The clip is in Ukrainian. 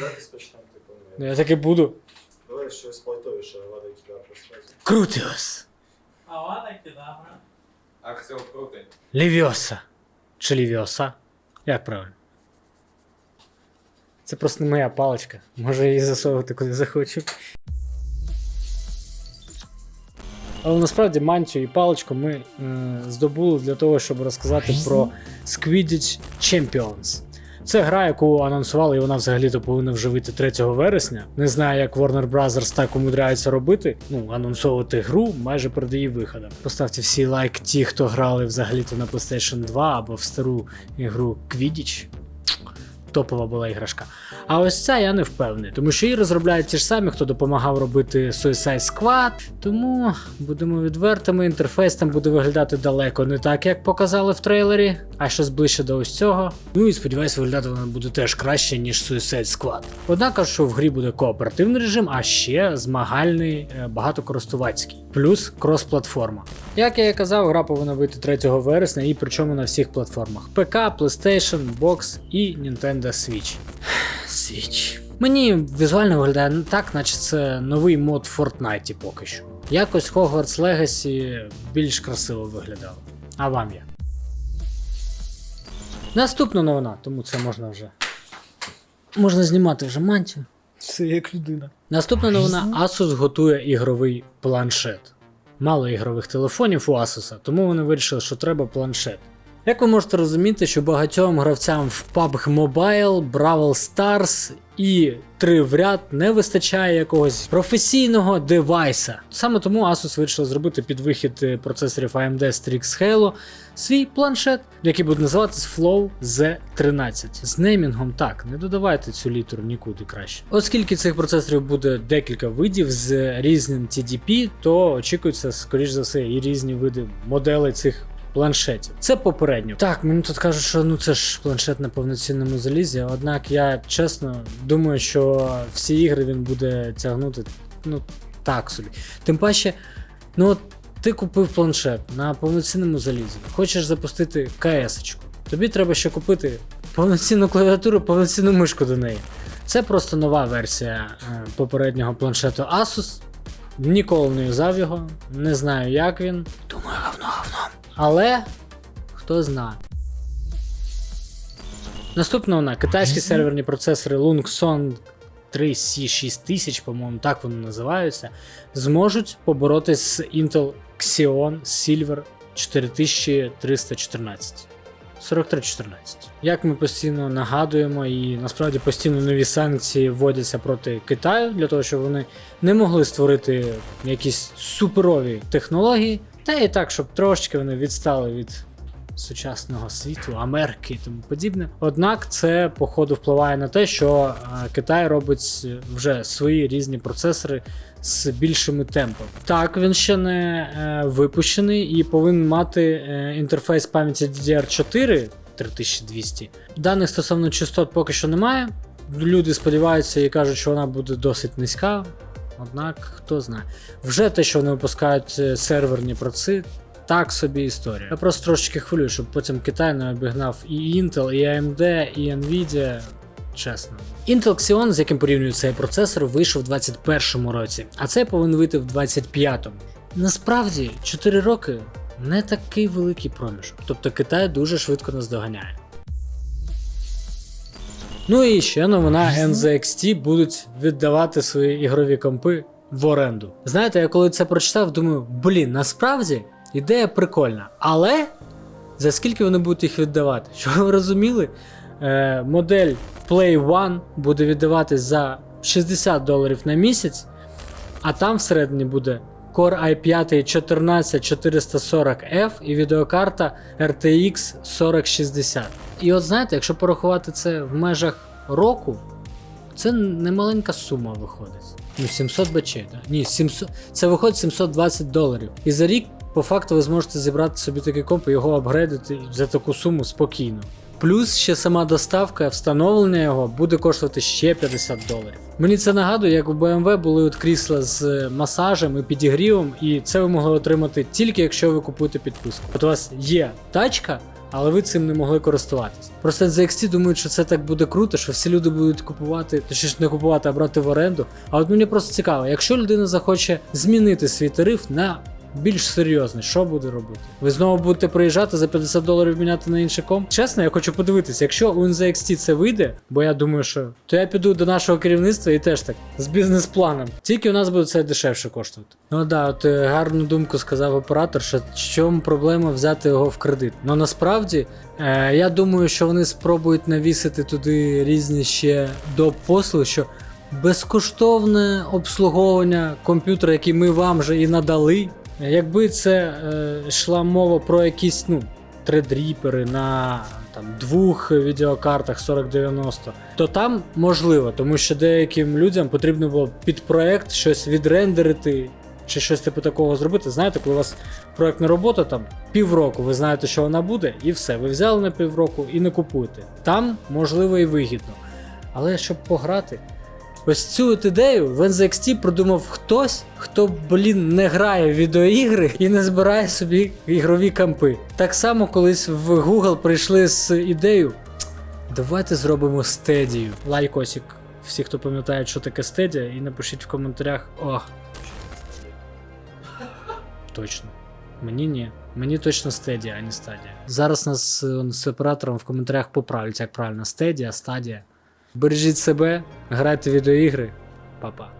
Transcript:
Давайте спочнемо типу. Ну не- я так і буду. Давай щось плайтовіше, ладно, кидав розказуй. Крутіос. Авана кедавра. Аксіо крутий. Лівіоса. Чи лівіоса? Як правильно? Це просто не моя паличка. Може її засовувати куди захочу. Але насправді мантію і паличку ми е, здобули для того, щоб розказати про Squidditch Champions. Це гра, яку анонсували, і вона взагалі-то повинна вже вийти 3 вересня. Не знаю, як Warner Bros. так умудряється робити. Ну, анонсовувати гру майже перед її виходом. Поставте всі лайк ті, хто грали взагалі-то на PlayStation 2 або в стару ігру Quidditch. Топова була іграшка. А ось ця я не впевнений, тому що її розробляють ті ж самі, хто допомагав робити Suicide Squad. Тому будемо відвертими, інтерфейс там буде виглядати далеко не так, як показали в трейлері, а щось ближче до ось цього. Ну і сподіваюся, виглядати вона буде теж краще, ніж Suicide Squad. Однак, що в грі буде кооперативний режим, а ще змагальний е, багатокористувацький, плюс крос-платформа. Як я і казав, гра повинна вийти 3 вересня і причому на всіх платформах: ПК, PlayStation, Box і Nintendo Switch. Switch. Мені візуально виглядає не так, наче це новий мод в Fortnite поки що. Якось Hogwarts Legacy більш красиво виглядав. А вам як? Наступна новина, тому це можна вже. Можна знімати вже мантію. Це як людина. Наступна новина: Asus готує ігровий планшет. Мало ігрових телефонів у Asus, тому вони вирішили, що треба планшет. Як ви можете розуміти, що багатьом гравцям в PUBG Mobile, Brawl Stars і 3 в ряд не вистачає якогось професійного девайса. Саме тому Asus вирішили зробити під вихід е, процесорів AMD Strix Halo свій планшет, який буде називатись Flow Z13. З неймінгом так, не додавайте цю літеру нікуди краще. Оскільки цих процесорів буде декілька видів з різним TDP, то очікується, скоріш за все, і різні види моделей цих планшетів. Це попередньо. Так, мені тут кажуть, що ну це ж планшет на повноцінному залізі. Однак я чесно думаю, що всі ігри він буде тягнути ну так собі. Тим паче, ну от ти купив планшет на повноцінному залізі, хочеш запустити КС-очку. Тобі треба ще купити повноцінну клавіатуру, повноцінну мишку до неї. Це просто нова версія е, попереднього планшету Asus. Ніколи не юзав його, не знаю, як він. Думаю. Але хто знає. Наступна вона китайські серверні процесори Lungson 3C6000, по-моєму, так вони називаються, зможуть поборотись з Intel Xeon Silver 4314. 4314. Як ми постійно нагадуємо, і насправді постійно нові санкції вводяться проти Китаю для того, щоб вони не могли створити якісь суперові технології, та і так, щоб трошечки вони відстали від сучасного світу, Америки і тому подібне. Однак це, походу, впливає на те, що е, Китай робить вже свої різні процесори з більшими темпами. Так, він ще не е, випущений і повинен мати е, інтерфейс пам'яті DDR4 3200. Даних стосовно частот поки що немає. Люди сподіваються і кажуть, що вона буде досить низька. Однак, хто знає. Вже те, що вони випускають е, серверні проци, так собі історія. Я просто трошечки хвилюю, щоб потім Китай не обігнав і Intel, і AMD, і Nvidia. Чесно. Intel Xeon, з яким порівнюють цей процесор, вийшов у 2021 році, а цей повинен вийти в 2025. Насправді, 4 роки не такий великий проміжок. Тобто Китай дуже швидко нас доганяє. Ну і ще новина NZXT будуть віддавати свої ігрові компи в оренду. Знаєте, я коли це прочитав, думаю, блін, насправді ідея прикольна. Але за скільки вони будуть їх віддавати? Щоб ви розуміли, е, модель Play One буде віддаватись за 60 доларів на місяць, а там всередині буде Core i5 14440F і відеокарта RTX 4060. І от знаєте, якщо порахувати це в межах року, це немаленька сума виходить. Ну, 700 бачей, да? Ні, 700, це виходить 720 доларів. І за рік, по факту, ви зможете зібрати собі такий комп і його апгрейдити за таку суму спокійно. Плюс ще сама доставка, встановлення його буде коштувати ще 50 доларів. Мені це нагадує, як у BMW були от крісла з масажем і підігрівом, і це ви могли отримати тільки якщо ви купуєте підписку. От у вас є тачка, але ви цим не могли користуватись. Просто ZXT думають, що це так буде круто, що всі люди будуть купувати, точніше не купувати, а брати в оренду. А от мені просто цікаво, якщо людина захоче змінити свій тариф на більш серйозний, що буде робити? Ви знову будете приїжджати за 50 доларів міняти на інший комп? Чесно, я хочу подивитися, якщо у NZXT це вийде, бо я думаю, що то я піду до нашого керівництва і теж так з бізнес-планом. Тільки у нас буде це дешевше коштувати. Ну да, от е, гарну думку сказав оператор, що в чому проблема взяти його в кредит. Ну насправді е, я думаю, що вони спробують навісити туди різні ще доп послуги, що безкоштовне обслуговування комп'ютера, який ми вам же і надали. Якби це е, йшла мова про якісь ну, тредріпери на там, двох відеокартах 4090, то там можливо, тому що деяким людям потрібно було під проект щось відрендерити чи щось типу такого зробити. Знаєте, коли у вас проектна робота там півроку, ви знаєте, що вона буде, і все. Ви взяли на півроку і не купуєте. Там можливо і вигідно. Але щоб пограти. Ось цю от ідею в NZXT придумав хтось, хто, блін, не грає в відеоігри і не збирає собі ігрові кампи. Так само колись в Google прийшли з ідеєю. Давайте зробимо стедію. Лайкосик. Всі, хто пам'ятає, що таке стедія, і напишіть в коментарях. О. Точно. Мені ні. Мені точно стедія, а не стадія. Зараз нас з оператором в коментарях поправлять, як правильно стедія, стадія. Бережіть себе, грайте в відеоігри. Па-па.